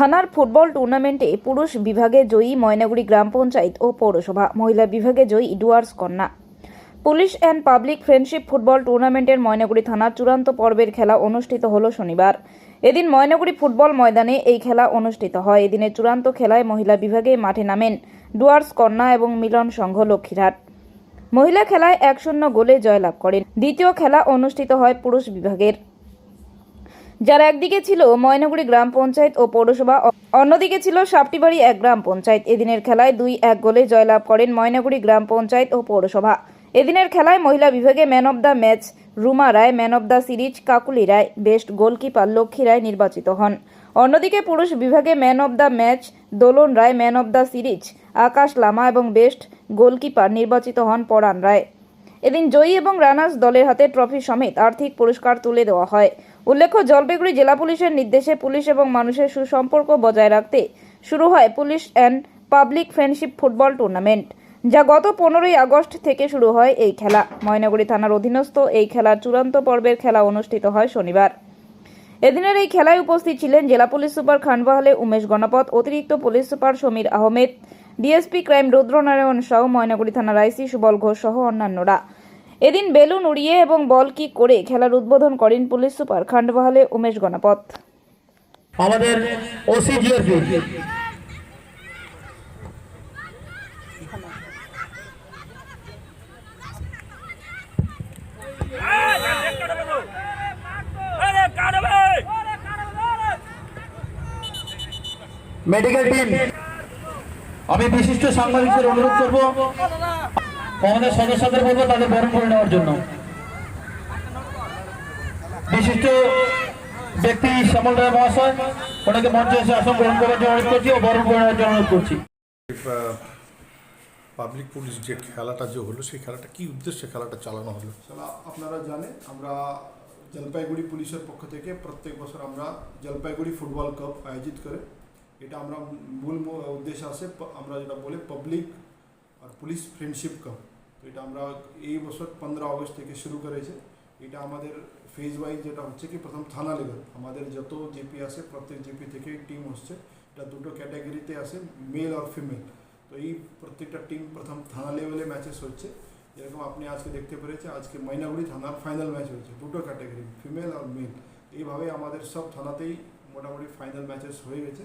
থানার ফুটবল টুর্নামেন্টে পুরুষ বিভাগে জয়ী ময়নাগুড়ি গ্রাম পঞ্চায়েত ও পৌরসভা, মহিলা বিভাগে জয়ী ডুয়ার্স কন্যা। Police and public friendship football টুর্নামেন্টের ময়নাগুড়ি থানার চূড়ান্ত পর্বের খেলা অনুষ্ঠিত হল শনিবার। এদিন ময়নাগুড়ি ফুটবল ময়দানে এই খেলা অনুষ্ঠিত হয়। এদিনের চূড়ান্ত খেলায় মহিলা বিভাগে মাঠে নামেন ডুয়ার্স কন্যা এবং মিলন সংঘ লক্ষ্মীরহাট। মহিলা খেলায় এক শূন্য গোলে জয়লাভ করেন। দ্বিতীয় খেলা অনুষ্ঠিত হয় পুরুষ বিভাগের। যার একদিকে ছিল ময়নাগুড়ি গ্রাম পঞ্চায়েত ও পৌরসভা, অন্যদিকে ছিল সাপটিবাড়ি এক গ্রাম পঞ্চায়েত। এদিনের খেলায় দুই এক গোলে জয়লাভ করেন ময়নাগুড়ি গ্রাম পঞ্চায়েত ও পৌরসভা। এদিনের খেলায় মহিলা বিভাগে man of the match Ruma Roy, man of the series Kakuli Roy, best goalkeeper Lakshmi Roy নির্বাচিত হন। অন্যদিকে পুরুষ বিভাগে man of the match Dolon Roy, man of the series Akash Lama এবং বেস্ট গোলকিপার নির্বাচিত হন পরাণ রায়। এদিন জয়ী এবং রানার্স দলের হাতে ট্রফি সমেত আর্থিক পুরস্কার তুলে দেওয়া হয়। উল্লেখ্য, জলপাইগুড়ি জেলা পুলিশের নির্দেশে পুলিশ এবং মানুষের সুসম্পর্ক বজায় রাখতে শুরু হয় police and public friendship football tournament, যা গত পনেরোই আগস্ট থেকে শুরু হয় এই খেলা। ময়নাগুড়ি থানার অধীনস্থ এই খেলার চূড়ান্ত পর্বের খেলা অনুষ্ঠিত হয় শনিবার। এদিনের এই খেলায় উপস্থিত ছিলেন জেলা পুলিশ সুপার খানবাহালে উমেশ গণপত, অতিরিক্ত police super Samir Ahmed, DSP crime Rudranarayan Sau Maynaguri থানার আইসি সুবল ঘোষ সহ অন্যান্যরা। এদিন বেলুন উড়িয়ে এবং বল কি করে খেলার উদ্বোধন করেন পুলিশ সুপার খান্ডবাহালে উমেশ গণপথ। আমাদের ওসি জিআরপি। Medical team. আমি বিশিষ্ট সাংবাদিকদের অনুরোধ করব আমাদের সদস্যদের বলব তাদের বরণ করে নেওয়ার জন্য। বিশিষ্ট ব্যক্তি শ্যামল রায় মহাশয় ওনাকে মঞ্চে এসে আসন গ্রহণ করার জন্য অনুরোধ করছি ও বরণ করে নেওয়ার জন্য অনুরোধ করছি। পাবলিক পুলিশ যে খেলাটা যে হলো সেই খেলাটা কি উদ্দেশ্যে খেলাটা চালানো হলো? খেলা আপনারা জানেন আমরা জলপাইগুড়ি পুলিশের পক্ষ থেকে প্রত্যেক বছর আমরা জলপাইগুড়ি ফুটবল কাপ আয়োজিত করে। এটা আমরা মূল উদ্দেশ্য আছে আমরা যেটা বলে পাবলিক আর পুলিশ ফ্রেন্ডশিপ কাপ তো এটা আমরা এই বছর পনেরো আগস্ট থেকে শুরু করেছে এটা আমাদের ফেজ ওয়াইজ যেটা হচ্ছে কি প্রথম থানা লেভেল আমাদের যত জিপি আছে প্রত্যেক জিপি থেকে টিম হচ্ছে এটা দুটো ক্যাটাগরিতে আছে মেল আর ফিমেল তো এই প্রত্যেকটা টিম প্রথম থানা লেভেলে ম্যাচেস হচ্ছে যেরকম আপনি আজকে দেখতে পেরেছে আজকে ময়নাগুড়ি থানার ফাইনাল ম্যাচ হয়েছে দুটো ক্যাটাগরি ফিমেল আর মেল এইভাবে আমাদের সব থানাতেই মোটামুটি ফাইনাল ম্যাচেস হয়ে গেছে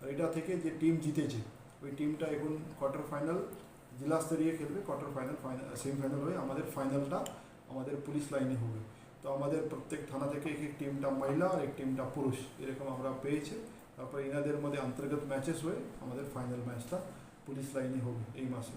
আর এটা থেকে যে টিম জিতেছে ওই টিমটা এখন কোয়ার্টার ফাইনাল জেলা স্তরীয় খেলবে কোয়ার্টার ফাইনাল ফাইনাল সেমিফাইনাল হয়ে আমাদের ফাইনালটা আমাদের পুলিশ লাইনে হবে। তো আমাদের প্রত্যেক থানা থেকে এক টিমটা মহিলা আর এক টিমটা পুরুষ, এরকম আমরা পেয়েছি। তারপর এনাদের মধ্যে অন্তর্গত ম্যাচেস হয়ে আমাদের ফাইনাল ম্যাচটা পুলিশ লাইনে হবে এই মাসে।